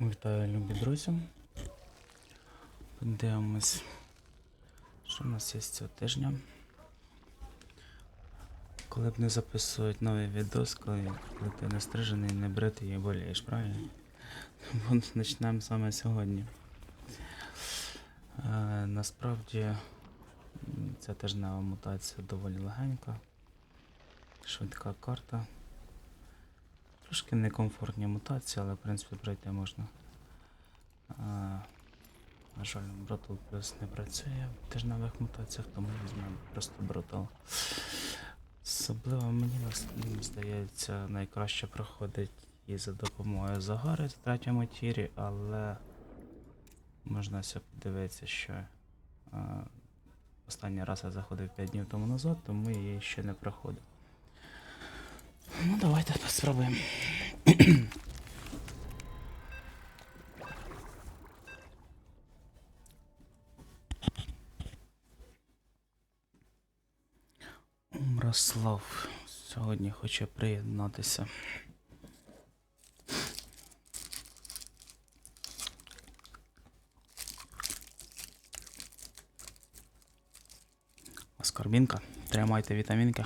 Вітаю, любі друзі. Подивимось, що в нас є з цього тижня. Коли б не записують новий відос, коли, коли ти не стрижений, не бритий і болієш, правильно? Тому почнемо саме сьогодні. Е, насправді ця тижнева мутація доволі легенька. Швидка карта. Трошки некомфортні мутації, але в принципі пройти можна. А, на жаль, Брутал плюс не працює в тижневих мутаціях, тому візьмемо просто Брутал. Особливо мені здається, найкраще проходить і за допомогою Загари в третьому тірі, але можна подивитися, що а, останній раз я заходив 5 днів тому назад, тому я її ще не проходив. Ну, давайте спробуємо. Мирослав сьогодні хоче приєднатися. Оскорбінка. Тримайте вітамінки.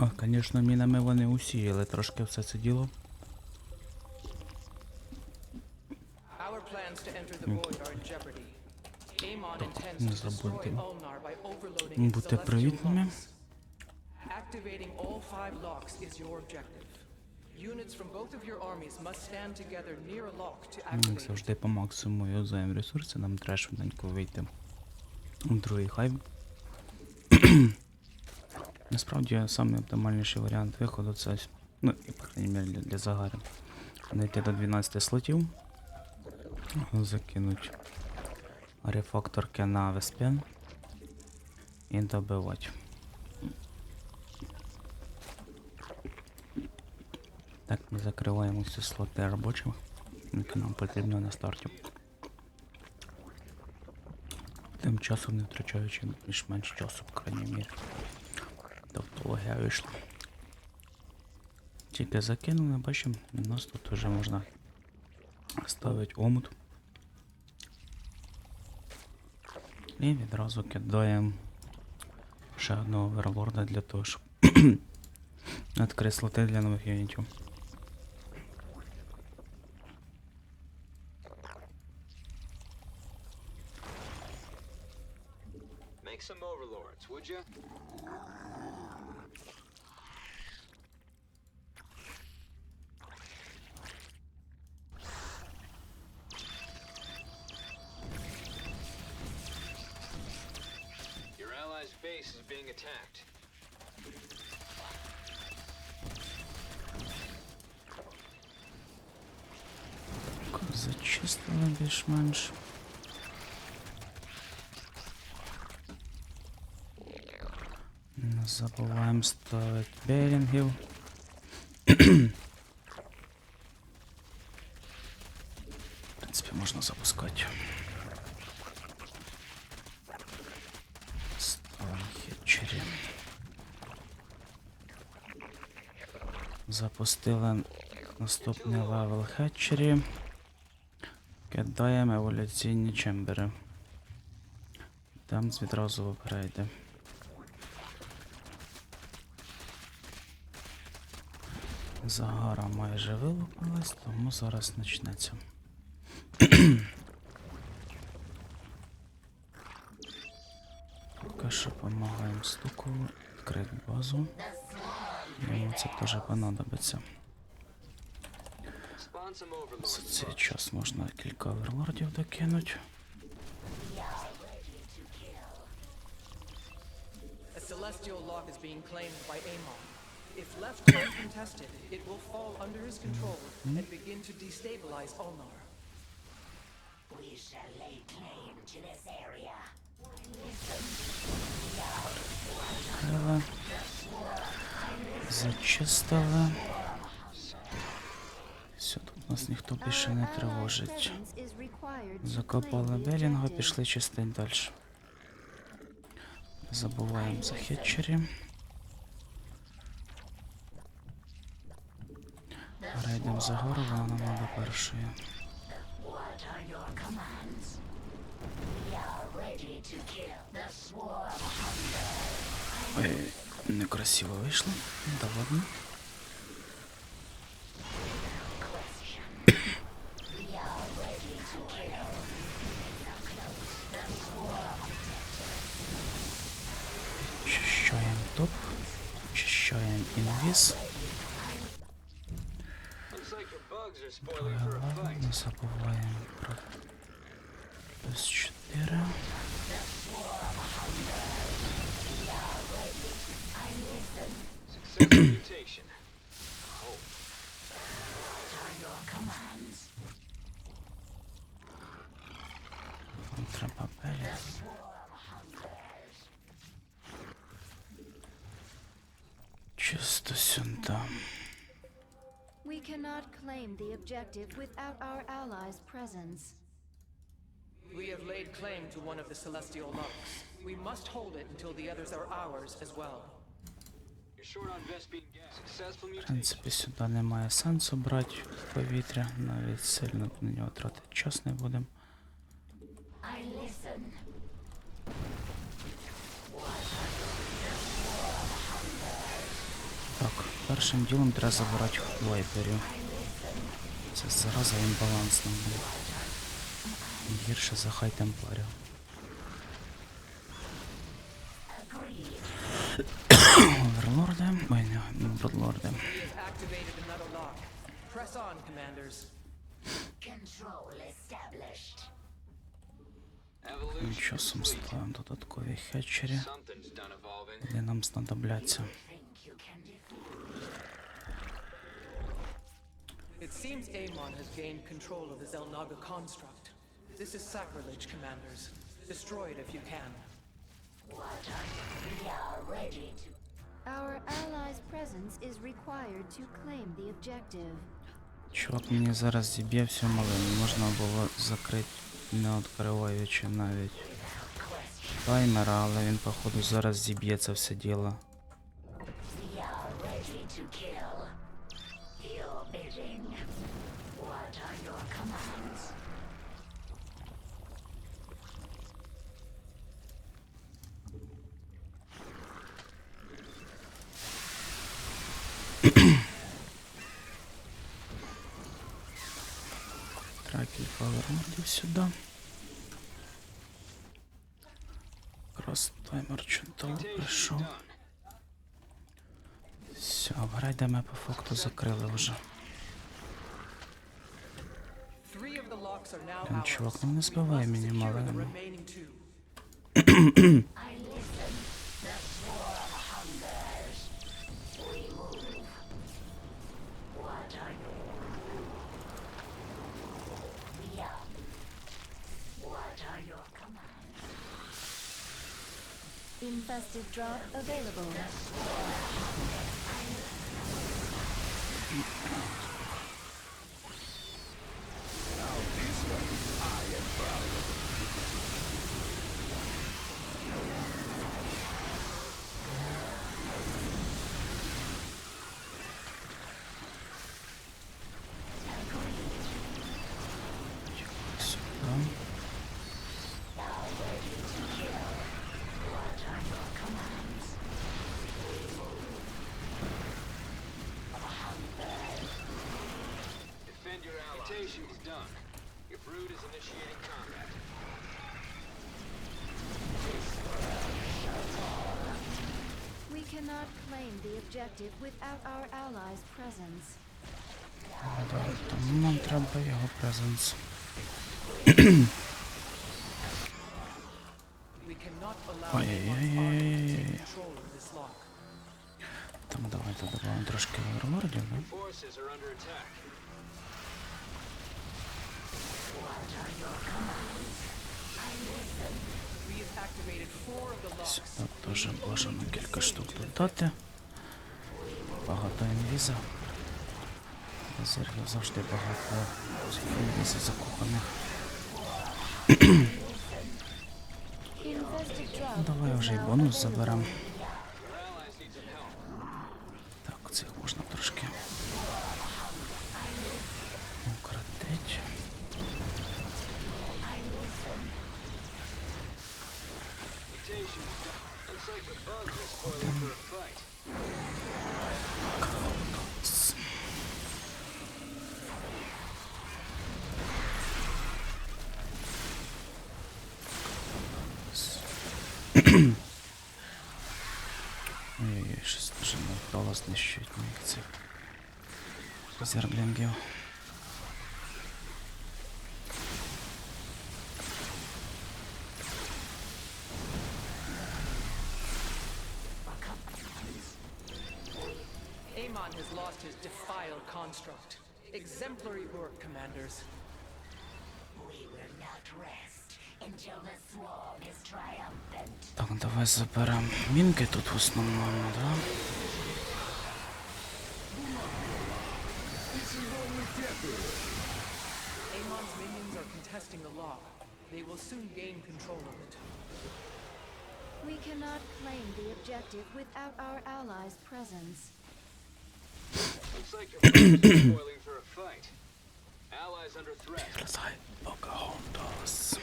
О, звісно, мінами вони усіяли трошки все це діло. Intends не забудьте бути привітними. Activating all five locks is your objective. Units from both of your armies must stand together near a lock to activate завжди по максимуму юзаємо ресурси, нам треба швиденько вийти у другий хайп. Насправді самий оптимальніший варіант виходу це, ну, і, по крайній мірі для, для загари. Дійти до 12 слотів, закинуть рефакторки на Веспен і добивати. Так, ми закриваємо всі слоти робочих, які нам потрібно на старті. Тим часом не втрачаючи більш-менш часу, по крайній мірі. Тавтологія вийшла. Тільки закинули, бачимо, у нас тут вже можна ставити омут. І відразу кидаємо ще одного верлорда для того, щоб відкрити слоти для нових юнітів. Make some overlords, would you? Зачистили більш-менш. Не забуваємо ставити берінгів. В принципі, можна запускати. Ставимо. Запустили наступний левел хетчері. Кидаємо еволюційні чембери. Там відразу в апгрейди. Загара майже вилупилась, тому зараз почнеться. Поки що допомагаємо стуку відкрити базу. Йому це теж понадобиться. За цей час можна кілька оверлордів докинуть. A celestial lock is being claimed by Amon. If left uncontested, it will fall under his control and begin to destabilize Ulnar. We shall lay claim to this area. Крила. Нас ніхто більше не тривожить. Закопали Белінга, пішли чистить далі. Забуваємо за хетчері. Рейдемо за гору, вона нам треба першою. Ой, некрасиво вийшло. Да ладно. A Ладно, fight. не забуваємо про плюс 4. Successful mutation. Oh, Нам треба белі. Чисто сюди. We cannot claim the objective without our allies' presence. We have laid claim to one of the celestial locks. We must hold it until the others are ours as well. В принципі, сюди немає сенсу брати повітря, навіть сильно на нього тратити час не будемо. Першим ділом треба забирати вайперів. Це зараза імбалансна буде. Гірше за хай темпларів. Оверлорди. Ой, не, не бродлорди. Press on, commanders. Control established. Evolution Часом ставимо додаткові хетчері, де нам знадобляться. It seems Amon has gained control of the Zelnaga construct. This is sacrilege, commanders. Destroy it if you can. what are you? We are ready to Our allies' presence is required to claim the objective. Чувак мені зараз зіб'є всю малину. Можна було закрити, не відкриваючи навіть таймера, але він, походу, зараз зіб'є це все діло. Кілька овермордів сюди. Якраз таймер чудово прийшов. Все, апгрейди ми по факту закрили вже. Чувак, ну не We збивай must Infested drop available. We cannot claim the objective without our allies' presence. Да, Тому нам треба його презенс. This lock. Давайте додамо трошки овермордів, да? Forces are under attack. We have activated four of the locks. Сюди теж бажано кілька штук додати. багато інвіза. Резервів завжди багато. Інвіза закоханих. Давай вже й бонус заберемо. Your allies need some help. Так, цих можна трошки. Укротить. Mutations done. Looks like the bugs are spoiling for a fight. С- С- Ой-ой-ой, щось дуже невдало знищують моїх цих зерблінгів. Amon has lost his defiled construct. Exemplary work, commanders. We will not rest until the swarm is triumphant. Так, давай заберемо мінки тут в основному, да? Amon's minions are contesting the law. They will soon gain control of it. We cannot claim the objective without our allies' presence. Looks like your bugs are spoiling for a fight. Летай, Покахонтас.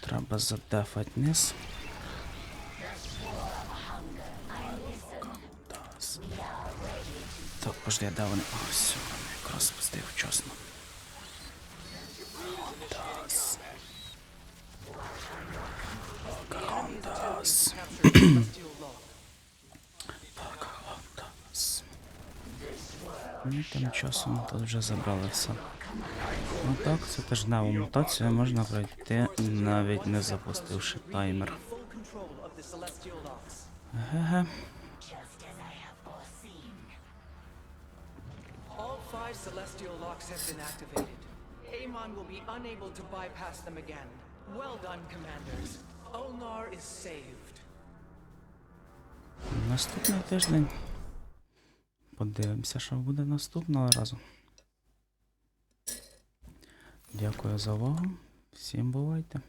Треба задефать низ. Так, пожди, де вони? О, все, якраз спустив вчасно. Покахонтас. Покахонтас. Capture the celestial law. Покахонтас. Ну, тим часом тут вже забрали все. Ну так, це теж нова мутація, можна пройти навіть не запустивши таймер. Ге-ге. Five celestial locks have been activated. Amon will be unable to bypass them again. Well done, commanders. Ulnar is saved. Наступний тиждень. Подивимося, що буде наступного разу. Дякую за увагу. Всім бувайте.